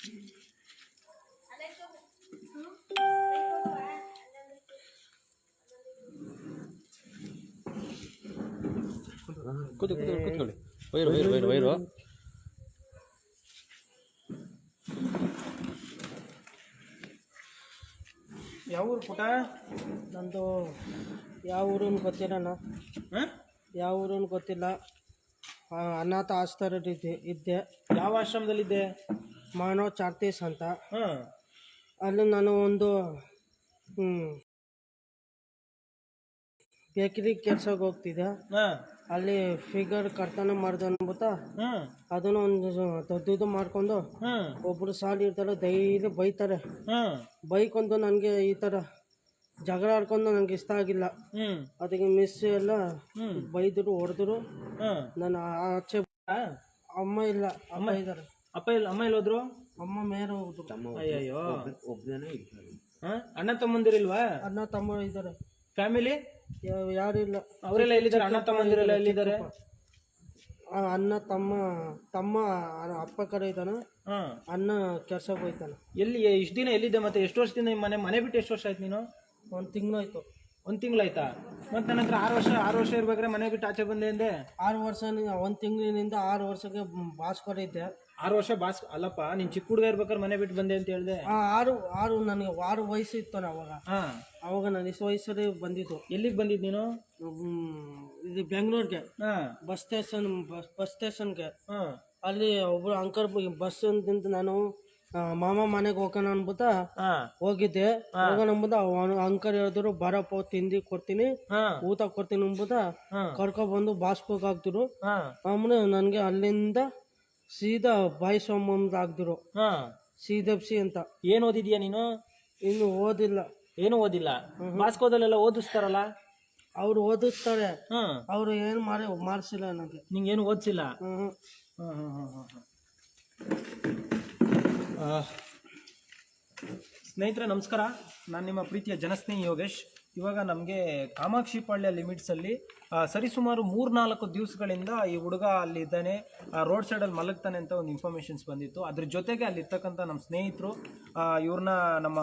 ಕೂತು ಕೂತು ಕೂತ್ಕೊಳ್ಳಿ. ವೈರು ವೈರು ವೈರು ವೈರು ಯಾವ ಊರು ಪುಟ? ನಂದು ಯಾವ ಊರು ಗೊತ್ತಿಲ್ಲ ಯಾವ ಊರು ಗೊತ್ತಿಲ್ಲ. ಅನಾಥ ಆಸ್ತರ ಇದ್ದೆ. ಯಾವ ಆಶ್ರಮದಲ್ಲಿದ್ದೆ? ಮಾನವ್ ಚಾರ್ತೀಸ್ ಅಂತ. ಹಾಂ. ಅಲ್ಲಿ ನಾನು ಒಂದು ಬೇಕರಿ ಕೆಲ್ಸಕ್ಕೆ ಹೋಗ್ತಿದ್ದೆ. ಹಾಂ. ಅಲ್ಲಿ ಫಿಗರ್ ಕರ್ತನ ಮಾಡ್ದೆ ಅನ್ಬಿಟ್ಟು ಹಾಂ. ಅದನ್ನು ಒಂದು ದೊಡ್ಡದು ಮಾಡ್ಕೊಂಡು ಒಬ್ರು ಸಾಲಿ ಇರ್ತಾರೆ ಡೈಲಿ ಬೈತಾರೆ. ಹಾಂ. ಬೈಕೊಂಡು ನನಗೆ ಈ ಥರ ಜಗಳ ಆಡ್ಕೊಂಡು ನನಗೆ ಇಷ್ಟ ಆಗಿಲ್ಲ. ಹ್ಞೂ ಅದಕ್ಕೆ ಮಿಸ್ ಎಲ್ಲ ಹ್ಞೂ ಬೈದರು ಹೊಡೆದ್ರು. ಹಾಂ. ನಾನು ಆಚೆ ಅಮ್ಮ ಇಲ್ಲ ಅಮ್ಮ. ಇದ್ದಾರೆ. ಅಪ್ಪ ಇಲ್ಲ ಅಮ್ಮ ಇಲ್ಲಿ ಹೋದ್ರು ಅಮ್ಮ ಮೇರ ಹೋದ್ರು. ಅಯ್ಯಯ್ಯೋ. ಹಾಂ? ಅಣ್ಣ ತಮ್ಮಂದಿರಿಲ್ವಾ ಅಣ್ಣ ತಮ್ಮ ಇದ್ದಾರೆ ಫ್ಯಾಮಿಲಿ? ಯಾರು ಇಲ್ಲ. ಅವರೆಲ್ಲ ಎಲ್ಲಿದ್ದಾರೆ? ಅಣ್ಣ ತಮ್ಮಂದಿರೆಲ್ಲ ಎಲ್ಲಿದ್ದಾರೆ? ಅಣ್ಣ ತಮ್ಮ ತಮ್ಮ ಅಪ್ಪ ಕಡೆ ಇದ್ದಾನೆ. ಹಾಂ. ಅಣ್ಣ ಕೆಲ್ಸಕ್ಕೆ ಹೋಯ್ತಾನೆ. ಎಲ್ಲಿ ಇಷ್ಟು ದಿನ ಎಲ್ಲಿದ್ದೆ ಮತ್ತೆ? ಎಷ್ಟು ವರ್ಷದಿಂದ ನಿಮ್ಮ ಮನೆ ಮನೆ ಬಿಟ್ಟು ಎಷ್ಟು ವರ್ಷ ಆಯ್ತು ನೀನು? ಒಂದು ತಿಂಗಳಾಯ್ತು. ಒಂದು ತಿಂಗಳಾಯ್ತಾ? ಮತ್ತೆ ನನ್ನ ಹತ್ರ ಆರು ವರ್ಷ ಆರು ವರ್ಷ ಇರ್ಬೇಕಾದ್ರೆ ಮನೆ ಬಿಟ್ಟು ಆಚೆ ಬಂದೆ ಅಂದೆ? ಆರು ವರ್ಷ ಒಂದು ತಿಂಗಳಿನಿಂದ ಆರು ವರ್ಷಕ್ಕೆ ಬಾಸ್ಕೊಂಡಿದ್ದೆ ಇದ್ದೆ. ಆರು ವರ್ಷ ಬಾಸ್ ಅಲ್ಲಪ್ಪ ನಿನ್ ಚಿಕ್ಕ ಹುಡುಗ ಇರ್ಬೇಕಾದ್ರೆ ಮನೆ ಬಿಟ್ಟು ಬಂದೆ ಅಂತ ಹೇಳಿದೆ. ಆ ಆರು ಆರು ನನಗೆ ಆರು ವಯಸ್ಸು ಇತ್ತು ಅವಾಗ. ಹಾ. ಅವಾಗ ನಾನು ಇಷ್ಟು ವಯಸ್ಸಲ್ಲಿ ಬಂದಿದ್ದು. ಎಲ್ಲಿಗೆ ಬಂದಿದ್ದು ನೀನು? ಹ್ಮ್, ಇದು ಬೆಂಗಳೂರಿಗೆ ಹಾಂ. ಬಸ್ ಸ್ಟೇಷನ್ ಬಸ್ ಬಸ್ ಸ್ಟೇಷನ್ಗೆ. ಹಾ. ಅಲ್ಲಿ ಒಬ್ರು ಅಂಕರ್ ಬಸ್ ಅಂತ ನಾನು ಆ, ಮಾಮ ಮನೆಗೆ ಹೋಗೋಣ ಅನ್ಬಿಟ್ಟು ಹಾಂ. ಹೋಗಿದ್ದೆ. ಹೋಗೋಣ ಅನ್ಬಿಟ್ಟು ಅವನು ಅಂಕರ್ ಹೇಳಿದ್ರು ಬರಪ್ಪ ತಿಂಡಿ ಕೊಡ್ತೀನಿ ಹಾಂ. ಊಟ ಕೊಡ್ತೀನಿ ಅನ್ಬಿಟ್ಟ ಹಾ. ಕರ್ಕೊಬಂದು ಹಾಕ್ತಿರು ಹಾಂ. ಆಮೇಲೆ ನನಗೆ ಅಲ್ಲಿಂದ ಸೀದಾ ಬಾಯಿ ಸೋಮಂದ್ ಹಾಂ. ಸಿ ಅಂತ. ಏನು ಓದಿದ್ಯಾ ನೀನು? ಇನ್ನು ಓದಿಲ್ಲ. ಏನು ಓದಿಲ್ಲ? ಮಾಸ್ಕೋದಲ್ಲೆಲ್ಲ ಓದಿಸ್ತಾರಲ್ಲ? ಅವ್ರು ಓದಿಸ್ತಾರೆ. ಅವ್ರು ಏನ್ ಮಾಡಿ ಮಾಡಿಸಿಲ್ಲ ನನಗೆ. ನಿಂಗೇನು ಓದಿಸಿಲ್ಲ? ಹ್ಮ್ ಹಾಂ ಹಾಂ ಹಾಂ ಹಾಂ ಸ್ನೇಹಿತರೆ ನಮಸ್ಕಾರ. ನಾನು ನಿಮ್ಮ ಪ್ರೀತಿಯ ಜನಸ್ನೇಹಿ ಯೋಗೇಶ್. ಇವಾಗ ನಮಗೆ ಕಾಮಾಕ್ಷಿಪಾಳ್ಯ ಲಿಮಿಟ್ಸಲ್ಲಿ ಸರಿಸುಮಾರು ಮೂರ್ನಾಲ್ಕು ದಿವಸಗಳಿಂದ ಈ ಹುಡುಗ ಅಲ್ಲಿ ಇದ್ದಾನೆ ರೋಡ್ ಸೈಡಲ್ಲಿ ಮಲಗ್ತಾನೆ ಅಂತ ಒಂದು ಇನ್ಫಾರ್ಮೇಷನ್ಸ್ ಬಂದಿತ್ತು. ಅದ್ರ ಜೊತೆಗೆ ಅಲ್ಲಿರ್ತಕ್ಕಂಥ ನಮ್ಮ ಸ್ನೇಹಿತರು ಇವ್ರನ್ನ ನಮ್ಮ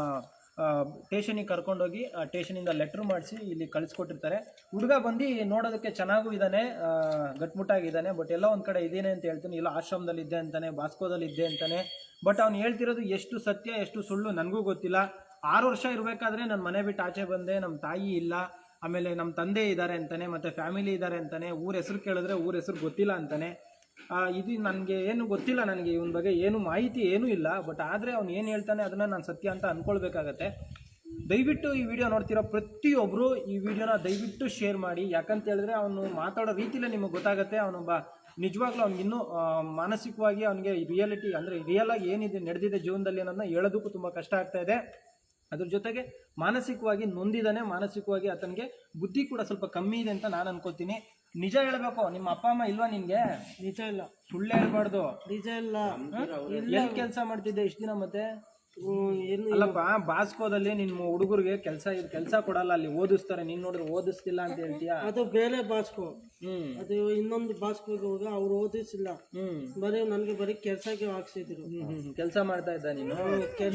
ಟೇಷನಿಗೆ ಕರ್ಕೊಂಡೋಗಿ ಟೇಷನಿಂದ ಲೆಟ್ರ್ ಮಾಡಿಸಿ ಇಲ್ಲಿ ಕಳಿಸ್ಕೊಟ್ಟಿರ್ತಾರೆ. ಹುಡುಗ ಬಂದು ನೋಡೋದಕ್ಕೆ ಚೆನ್ನಾಗೂ ಇದ್ದಾನೆ ಗಟ್ಮುಟ್ಟಾಗಿದ್ದಾನೆ ಬಟ್ ಎಲ್ಲ ಒಂದು ಕಡೆ ಇದ್ದೀನಿ ಅಂತ ಹೇಳ್ತೀನಿ, ಇಲ್ಲ ಆಶ್ರಮದಲ್ಲಿ ಇದ್ದೆ ಅಂತಾನೆ ಬಾಸ್ಕೋದಲ್ಲಿ ಇದ್ದೆ ಅಂತಾನೆ. ಬಟ್ ಅವ್ನು ಹೇಳ್ತಿರೋದು ಎಷ್ಟು ಸತ್ಯ, ಎಷ್ಟು ಸುಳ್ಳು, ನನಗೂ ಗೊತ್ತಿಲ್ಲ. ಆರು ವರ್ಷ ಇರಬೇಕಾದ್ರೆ ನನ್ನ ಮನೆ ಬಿಟ್ಟು ಆಚೆ ಬಂದೆ ನಮ್ಮ ತಾಯಿ ಇಲ್ಲ, ಆಮೇಲೆ ನಮ್ಮ ತಂದೆ ಇದ್ದಾರೆ ಅಂತಾನೆ, ಮತ್ತು ಫ್ಯಾಮಿಲಿ ಇದ್ದಾರೆ ಅಂತಾನೆ, ಊರ ಹೆಸರು ಕೇಳಿದ್ರೆ ಊರ ಹೆಸರು ಗೊತ್ತಿಲ್ಲ ಅಂತಾನೆ. ಇದು ನನಗೆ ಏನು ಗೊತ್ತಿಲ್ಲ ನನಗೆ, ಇವನ ಬಗ್ಗೆ ಏನು ಮಾಹಿತಿ ಏನೂ ಇಲ್ಲ, ಬಟ್ ಆದರೆ ಅವ್ನು ಏನು ಹೇಳ್ತಾನೆ ಅದನ್ನು ನಾನು ಸತ್ಯ ಅಂತ ಅಂದ್ಕೊಳ್ಬೇಕಾಗತ್ತೆ ದಯವಿಟ್ಟು ಈ ವಿಡಿಯೋ ನೋಡ್ತಿರೋ ಪ್ರತಿಯೊಬ್ಬರು ಈ ವಿಡಿಯೋನ ದಯವಿಟ್ಟು ಶೇರ್ ಮಾಡಿ, ಯಾಕಂತ ಹೇಳಿದ್ರೆ ಅವನು ಮಾತಾಡೋ ರೀತಿಲೇ ನಿಮಗೆ ಗೊತ್ತಾಗುತ್ತೆ, ಅವನೊಬ್ಬ ನಿಜವಾಗ್ಲೂ ಅವ್ನಿಗೆ ಇನ್ನೂ ಮಾನಸಿಕವಾಗಿ ಅವನಿಗೆ ರಿಯಾಲಿಟಿ ಅಂದರೆ ರಿಯಲ್ ಆಗಿ ಏನಿದೆ, ನಡೆದಿದೆ ಜೀವನದಲ್ಲಿ ಅನ್ನೋದನ್ನ ಹೇಳೋದಕ್ಕೂ ತುಂಬ ಕಷ್ಟ ಆಗ್ತಾ ಇದೆ. ಅದ್ರ ಜೊತೆಗೆ ಮಾನಸಿಕವಾಗಿ ನೊಂದಿದ್ದಾನೆ ಮಾನಸಿಕವಾಗಿ ಆತನಿಗೆ ಬುದ್ಧಿ ಕೂಡ ಸ್ವಲ್ಪ ಕಮ್ಮಿ ಇದೆ ಅಂತ ನಾನು ಅನ್ಕೋತೀನಿ. ನಿಜ ಹೇಳ್ಬೇಕು ನಿಮ್ಮ ಅಪ್ಪ ಅಮ್ಮ ಇಲ್ವಾ ನಿನ್ಗೆ? ನಿಜ ಇಲ್ಲ. ಸುಳ್ಳು ಹೇಳ್ಬಾರ್ದು. ನಿಜ ಇಲ್ಲ. ಎಲ್ಲಿ ಕೆಲಸ ಮಾಡ್ತಿದ್ದೆ ಇಷ್ಟು ದಿನ ಮತ್ತೆ? ಅಲ್ಲಪ್ಪ ಬಾಸ್ಕೋದಲ್ಲಿ ನಿಮ್ಮ ಹುಡುಗರಿಗೆ ಕೆಲಸ ಕೆಲಸ ಕೊಡಲ್ಲ ಅಲ್ಲಿ ಓದಿಸ್ತಾರೆ. ನೀನ್ ನೋಡಿದ್ರೆ ಓದಿಸ್ತಿಲ್ಲ ಅಂತ ಹೇಳ್ತೀಯ? ಅದು ಬೇರೆ ಬಾಸ್ಕೋ. ಹ್ಮ್. ಅದು ಇನ್ನೊಂದು ಬಾಸ್ಕೋಗೆ ಹೋಗ ಅವ್ರು ಓದಿಸಿಲ್ಲ. ಹ್ಮ್. ಬರೀ ನನಗೆ ಬರೀ ಕೆಲ್ಸಕ್ಕೆ ಹಾಕ್ಸಿದ್ರು. ಕೆಲಸ ಮಾಡ್ತಾ ಇದ್ದ ನೀನು?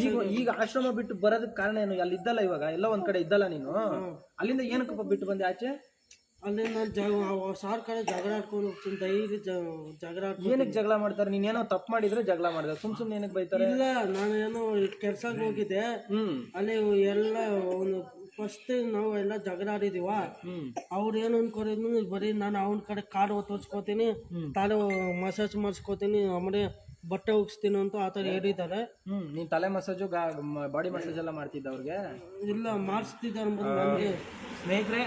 ಈಗ ಈಗ ಆಶ್ರಮ ಬಿಟ್ಟು ಬರೋದಕ್ಕೆ ಕಾರಣ ಏನು? ಅಲ್ಲಿ ಇದ್ದಲ್ಲ ಇವಾಗ? ಎಲ್ಲ ಒಂದ್ ಕಡೆ ಇದ್ದಲ್ಲ ನೀನು? ಅಲ್ಲಿಂದ ಏನಕ್ಕಪ್ಪ ಬಿಟ್ಟು ಬಂದೆ ಆಚೆ? ಅಲ್ಲಿ ನಾನು ಜಗ ಸಾರ್ ಕಡೆ ಜಗಳ ಆಡ್ಕೊಂಡು ಹೋಗ್ತೀನಿ ಡೈಲಿ ಜಗಳ ಏನಕ್ಕೆ ಜಗಳ ಮಾಡ್ತಾರೆ? ನೀನೇನೋ ಏನೋ ತಪ್ಪು ಮಾಡಿದ್ರೆ ಜಗಳ ಮಾಡಿದ್ರೆ ಸುಮ್ ಸುಮ್ಮನೆ ಏನಕ್ಕೆ ಬೈತಾರೆ? ಇಲ್ಲ ನಾನು ಏನೋ ಕೆಲ್ಸಕ್ಕೆ ಹೋಗಿದ್ದೆ. ಅಲ್ಲಿ ಎಲ್ಲ ಒಂದು ಫಸ್ಟ್ ನಾವು ಎಲ್ಲ ಜಗಳ ಆಡಿದೀವ. ಅವ್ರು ಏನು ಅನ್ಕೊಂಡಿದ್ನು ಬರೀ ನಾನು ಅವನ ಕಡೆ ಕಾರ್ಡ್ ತೋರ್ಸ್ಕೊತೀನಿ ತಲೆ ಮಸಾಜ್ ಮಾಡಿಸ್ಕೊತೀನಿ ಆಮೇಲೆ ಬಟ್ಟೆ ಉಗ್ಸ್ತೀನಿ ಅಂತ ಆ ಥರ ಹೇಳಿದ್ದಾರೆ. ನೀನ್ ತಲೆ ಮಸಾಜು ಬಾಡಿ ಮಸಾಜ್ ಎಲ್ಲ ಮಾಡ್ತಿದ್ದ ಅವ್ರಿಗೆ? ಇಲ್ಲ ಮಾಡಿಸ್ತಿದ್ದಾರೆ ಸ್ನೇಹಿತರೆ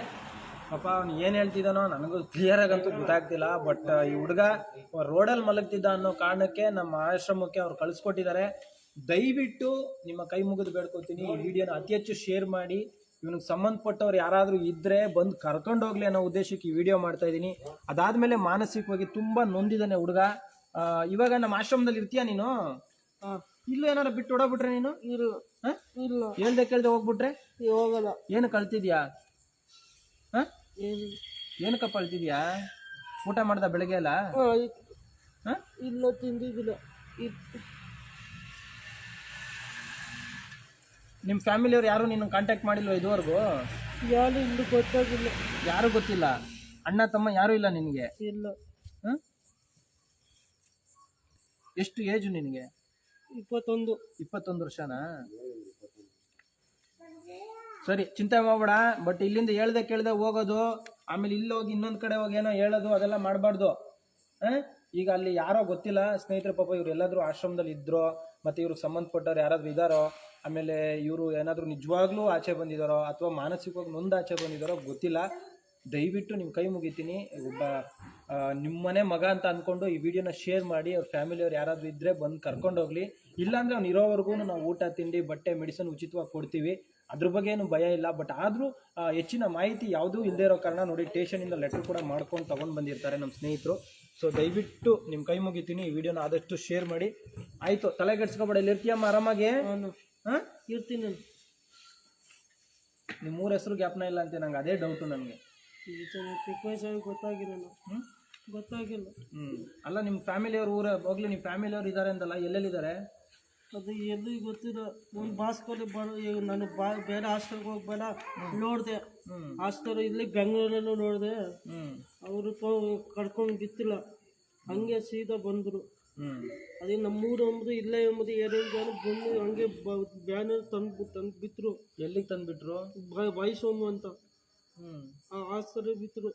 ಪಾಪ ಅವ್ನು ಏನು ಹೇಳ್ತಿದ್ದಾನೋ ನನಗೂ ಕ್ಲಿಯರ್ ಆಗಂತೂ ಗೊತ್ತಾಗ್ತಿಲ್ಲ ಬಟ್ ಈ ಹುಡುಗ ರೋಡಲ್ಲಿ ಮಲಗ್ತಿದ್ದ ಅನ್ನೋ ಕಾರಣಕ್ಕೆ ನಮ್ಮ ಆಶ್ರಮಕ್ಕೆ ಅವ್ರು ಕಳಿಸ್ಕೊಟ್ಟಿದ್ದಾರೆ. ದಯವಿಟ್ಟು ನಿಮ್ಮ ಕೈ ಮುಗಿದು ಬೇಡ್ಕೋತೀನಿ ಈ ವಿಡಿಯೋನ ಅತಿ ಹೆಚ್ಚು ಶೇರ್ ಮಾಡಿ ಇವನಿಗೆ ಸಂಬಂಧಪಟ್ಟವ್ರು ಯಾರಾದರೂ ಇದ್ದರೆ ಬಂದು ಕರ್ಕೊಂಡು ಹೋಗ್ಲಿ ಅನ್ನೋ ಉದ್ದೇಶಕ್ಕೆ ಈ ವಿಡಿಯೋ ಮಾಡ್ತಾ ಇದ್ದೀನಿ. ಅದಾದಮೇಲೆ ಮಾನಸಿಕವಾಗಿ ತುಂಬ ನೊಂದಿದ್ದಾನೆ ಹುಡುಗ. ಇವಾಗ ನಮ್ಮ ಆಶ್ರಮದಲ್ಲಿ ಇರ್ತೀಯ ನೀನು? ಇಲ್ಲೂ ಏನಾರ ಬಿಟ್ಟು ಓಡೋಗ್ಬಿಟ್ರೆ ನೀನು? ಇಲ್ಲ. ಹೇಳ್ದೆ ಕೇಳ್ದೆ ಹೋಗ್ಬಿಟ್ರೆ? ಹೋಗಲ್ಲ ಏನು ಕಳ್ತಿದ್ಯಾ? ಹಾಂ? ಏನು ಏನಕ್ಕಪ್ಪ ಅಳ್ತಿದ್ಯಾ? ಊಟ ಮಾಡ್ದ ಬೆಳಗ್ಗೆ ಅಲ್ಲ? ಹಾಂ ಇಲ್ಲ ತಿಂದಿದ್ದಿಲ್ಲ. ನಿಮ್ಮ ಫ್ಯಾಮಿಲಿಯವ್ರು ಯಾರು ನಿನ್ನ ಕಾಂಟ್ಯಾಕ್ಟ್ ಮಾಡಿಲ್ವ ಇದುವರೆಗೂ? ಯಾರು ಇಲ್ಲಿ ಗೊತ್ತಾಗಿಲ್ಲ. ಯಾರು ಗೊತ್ತಿಲ್ಲ? ಅಣ್ಣ ತಮ್ಮ ಯಾರು ಇಲ್ಲ ನಿನಗೆ? ಇಲ್ಲ. ಹಾಂ? ಎಷ್ಟು ಏಜು ನಿನಗೆ? ಇಪ್ಪತ್ತೊಂದು. ಇಪ್ಪತ್ತೊಂದು ವರ್ಷನಾ? ಸರಿ, ಚಿಂತೆ ಮಾಡಬೇಡ ಬಟ್ ಇಲ್ಲಿಂದ ಹೇಳ್ದೆ ಕೇಳ್ದೆ ಹೋಗೋದು, ಆಮೇಲೆ ಇಲ್ಲಿ ಹೋಗಿ ಇನ್ನೊಂದು ಕಡೆ ಹೋಗಿ ಏನೋ ಹೇಳೋದು, ಅದೆಲ್ಲ ಮಾಡಬಾರ್ದು. ಈಗ ಅಲ್ಲಿ ಯಾರೋ ಗೊತ್ತಿಲ್ಲ, ಸ್ನೇಹಿತರ ಪಾಪ ಇವ್ರು ಎಲ್ಲಾದರೂ ಆಶ್ರಮದಲ್ಲಿ ಇದ್ರೋ, ಮತ್ತೆ ಇವ್ರಿಗೆ ಸಂಬಂಧಪಟ್ಟವ್ರು ಯಾರಾದ್ರೂ ಇದಾರೋ, ಆಮೇಲೆ ಇವರು ಏನಾದರೂ ನಿಜವಾಗ್ಲೂ ಆಚೆ ಬಂದಿದ್ದಾರೋ ಅಥವಾ ಮಾನಸಿಕವಾಗಿ ನೊಂದು ಆಚೆ ಬಂದಿದ್ದಾರೋ ಗೊತ್ತಿಲ್ಲ, ದಯವಿಟ್ಟು ನಿಮ್ಮ ಕೈ ಮುಗಿತೀನಿ. ಒಬ್ಬ ನಿಮ್ಮನೆ ಮಗ ಅಂತ ಅಂದ್ಕೊಂಡು ಈ ವಿಡಿಯೋನ ಶೇರ್ ಮಾಡಿ, ಅವ್ರ ಫ್ಯಾಮಿಲಿಯವ್ರು ಯಾರಾದರೂ ಇದ್ದರೆ ಬಂದು ಕರ್ಕೊಂಡೋಗ್ಲಿ ಇಲ್ಲಾಂದರೆ ಅವ್ನು ಇರೋವರೆಗೂ ನಾವು ಊಟ, ತಿಂಡಿ, ಬಟ್ಟೆ ಮೆಡಿಸನ್ ಉಚಿತವಾಗಿ ಕೊಡ್ತೀವಿ. ಅದ್ರ ಬಗ್ಗೆ ಏನು ಭಯ ಇಲ್ಲ. ಬಟ್ ಆದರೂ ಹೆಚ್ಚಿನ ಮಾಹಿತಿ ಯಾವುದೂ ಇಲ್ಲದೆ ಇರೋ ಕಾರಣ ನೋಡಿ ಟೇಷನಿಂದ ಲೆಟರ್ ಕೂಡ ಮಾಡ್ಕೊಂಡು ತೊಗೊಂಡು ಬಂದಿರ್ತಾರೆ ನಮ್ಮ ಸ್ನೇಹಿತರು. ಸೊ ದಯವಿಟ್ಟು ನಿಮ್ಮ ಕೈ ಮುಗಿತೀನಿ. ಈ ವಿಡಿಯೋನ ಆದಷ್ಟು ಶೇರ್ ಮಾಡಿ. ಆಯಿತು ತಲೆ ಕೆಡ್ಸ್ಕೊಬೇಡ. ಇಲ್ಲಿ ಇರ್ತೀಯಮ್ಮ ಆರಾಮಾಗಿ? ಹಾಂ ಇರ್ತೀನಿ ನಿಮ್ಮ ಮೂರು ಹೆಸರು ಜ್ಞಾಪನ ಇಲ್ಲ ಅಂತ ನಂಗೆ ಅದೇ ಡೌಟು ನನಗೆ. ಚಿಕ್ಕ ಹ್ಞೂ ಗೊತ್ತಾಗಿಲ್ಲ ಹ್ಞೂ ಅಲ್ಲ ನಿಮ್ಮ ಫ್ಯಾಮಿಲಿಯವ್ರು ಊರ ಹೋಗ್ಲಿ ನಿಮ್ಮ ಫ್ಯಾಮಿಲಿಯವ್ರು ಇದ್ದಾರೆ ಅಂತಲ್ಲ ಎಲ್ಲೆಲ್ಲಿದ್ದಾರೆ? ಅದು ಎಲ್ಲಿ ಗೊತ್ತಿಲ್ಲ. ಒಂದು ಬಾಸ್ಕಲ್ಲಿ ಬರೋ ನಾನು ಬಾ ಬೇರೆ ಹಾಸ್ಟೆಲ್ಗೆ ಹೋಗ್ಬೇಡ ನೋಡಿದೆ. ಹಾಸ್ಟೆಲ್ ಇಲ್ಲಿ ಬೆಂಗಳೂರಲ್ಲೂ ನೋಡಿದೆ. ಅವರು ಕರ್ಕೊಂಡು ಬಿತ್ತಿಲ್ಲ ಹಂಗೆ ಸೀದಾ ಬಂದರು. ಅದೇ ನಮ್ಮೂರು ಅಂಬುದು ಇಲ್ಲೇ ಎಂಬುದು ಎರಡು ಜನ ಬಂದು ಹಂಗೆ ಬ್ಯಾನರ್ ತಂದು ತಂದು ಬಿತ್ತರು ಎಲ್ಲಿಗೆ ತಂದುಬಿಟ್ರು? ವಯಸ್ಸೊಮ್ಮು ಅಂತ. ಹ್ಞೂ ಆ ಹಾಸ್ಟೆಲ್ ಬಿತ್ತರು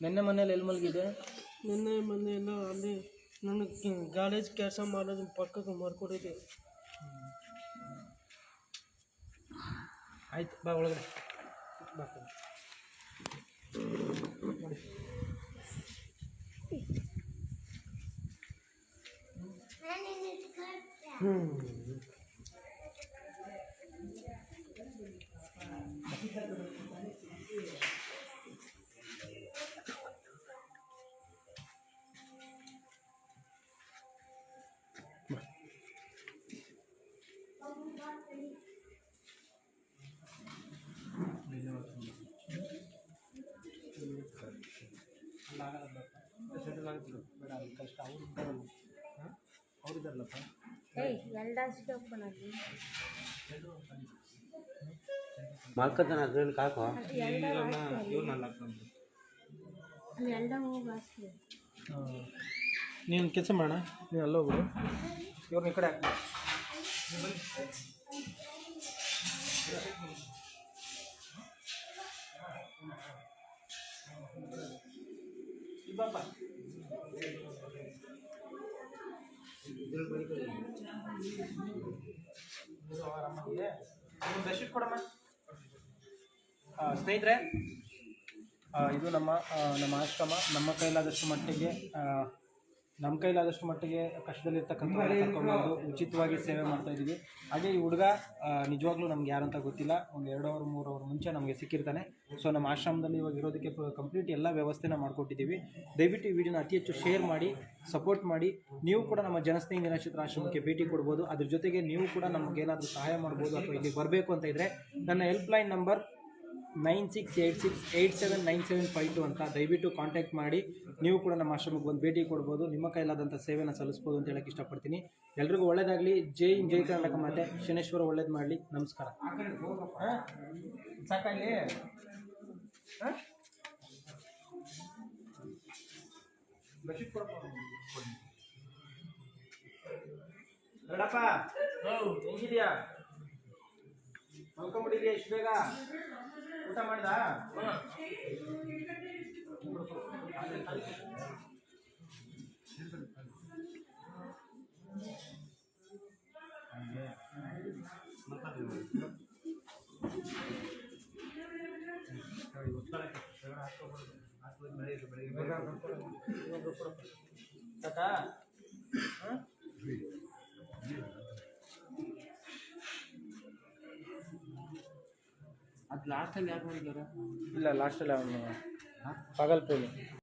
ನಿನ್ನೆ ಮನೇಲಿ ಎಲ್ಲಿ ಮಲಗಿದೆ ನಿನ್ನೆ ಮೊನ್ನೆ ಎಲ್ಲ ಅಲ್ಲಿ ನನ್ನ ಕಾಲೇಜ್ ಕೆಲಸ ಮಾಡೋದು ಪಕ್ಕಕ್ಕೆ ಮಾಡ್ಕೊಡಿದೆ ಆಯ್ತು, ಬಾ ಒಳಗಡೆ. ಬಾ. ಸೆಟಲ್ ಬೇಡ ಕಷ್ಟ ಅವ್ರು ಇದ್ದಾರಲ್ಲ. ಹಾಂ? ಅವ್ರು ಇದ್ದಾರಲ್ಲಪ್ಪ? ಮಲ್ಕೋತಾನೆ ಅದ್ರಲ್ಲಿ ಕಾಕೋ? ನೀನು ಕೆಲಸ ಮಾಡೋಣ ನೀವು ಎಲ್ಲ ಹೋಗ್ಬಿಡು ಇವ್ರನ್ನ ಈ ಕಡೆ ಹಾಕ್ಬಿಡು ಸ್ನೇಹಿತರೆ ಇದು ನಮ್ಮ ನಮ್ಮ ಆಶ್ರಮ. ನಮ್ಮ ಕೈಲಾದಷ್ಟು ಮಟ್ಟಿಗೆ ನಮ್ಮ ಕೈಲಾದಷ್ಟು ಮಟ್ಟಿಗೆ ಕಷ್ಟದಲ್ಲಿರ್ತಕ್ಕಂಥ ಉಚಿತವಾಗಿ ಸೇವೆ ಮಾಡ್ತಾ ಇದ್ದೀವಿ. ಹಾಗೆ ಈ ಹುಡುಗ ನಿಜವಾಗ್ಲೂ ನಮ್ಗೆ ಯಾರಂತ ಗೊತ್ತಿಲ್ಲ. ಒಂದು ಎರಡು ಅವರು, ಮೂರು ಅವರ್ ಮುಂಚೆ ನಮಗೆ ಸಿಕ್ಕಿರ್ತಾನೆ. ಸೊ ನಮ್ಮ ಆಶ್ರಮದಲ್ಲಿ ಇವಾಗ ಇರೋದಕ್ಕೆ ಕಂಪ್ಲೀಟ್ ಎಲ್ಲ ವ್ಯವಸ್ಥೆನ ಮಾಡಿಕೊಟ್ಟಿದ್ದೀವಿ. ದಯವಿಟ್ಟು ಈ ವಿಡಿಯೋನ ಅತಿ ಹೆಚ್ಚು ಶೇರ್ ಮಾಡಿ ಸಪೋರ್ಟ್ ಮಾಡಿ. ನೀವು ಕೂಡ ನಮ್ಮ ಜನಸ್ನೇಹಿ ನಿರಾಶ್ರಿತರ ಆಶ್ರಮಕ್ಕೆ ಭೇಟಿ ಕೊಡ್ಬೋದು. ಅದ್ರ ಜೊತೆಗೆ ನೀವು ಕೂಡ ನಮಗೇನಾದರೂ ಸಹಾಯ ಮಾಡ್ಬೋದು ಅಥವಾ ಇಲ್ಲಿ ಬರಬೇಕು ಅಂತ ಇದ್ದರೆ ನನ್ನ helpline number nine six eight six eight seven nine seven five two ಅಂತ ದಯವಿಟ್ಟು ಕಾಂಟ್ಯಾಕ್ಟ್ ಮಾಡಿ. ನೀವು ಕೂಡ ನಮ್ಮ ಆಶ್ರಮಕ್ಕೆ ಬಂದು ಭೇಟಿ ಕೊಡ್ಬೋದು. ನಿಮ್ಮ ಕೈಲಾದಂಥ ಸೇವೆನ ಸಲ್ಲಿಸ್ಬೋದು ಅಂತ ಹೇಳಕ್ಕೆ ಇಷ್ಟಪಡ್ತೀನಿ. ಎಲ್ರಿಗೂ ಒಳ್ಳೇದಾಗಲಿ. ಜೈ ಜೈ ಕರ್ನಾಟಕ ಮಾತೆ. ಶನೇಶ್ವರ ಒಳ್ಳೇದು ಮಾಡಲಿ. ನಮಸ್ಕಾರ. ಸಾಕಾಗಲಿ? ನೋಡಪ್ಪ. ಹೆಂಗಿದ್ಯಾ? ಮಲ್ಕೊಂಬಿಟ್ಟಿದ್ಯಾ ಇಷ್ಟು ಬೇಗ. ಊಟ ಮಾಡ್ದ? ಸಾಕಾ ಲಾಸ್ಟಲ್ಲಿ ಯಾರು ಮಾಡಿದ್ದಾರೆ ಇಲ್ಲ ಲಾಸ್ಟಲ್ಲಿ ಅವನು ಪಾಗಲ್ಪೇಲಿ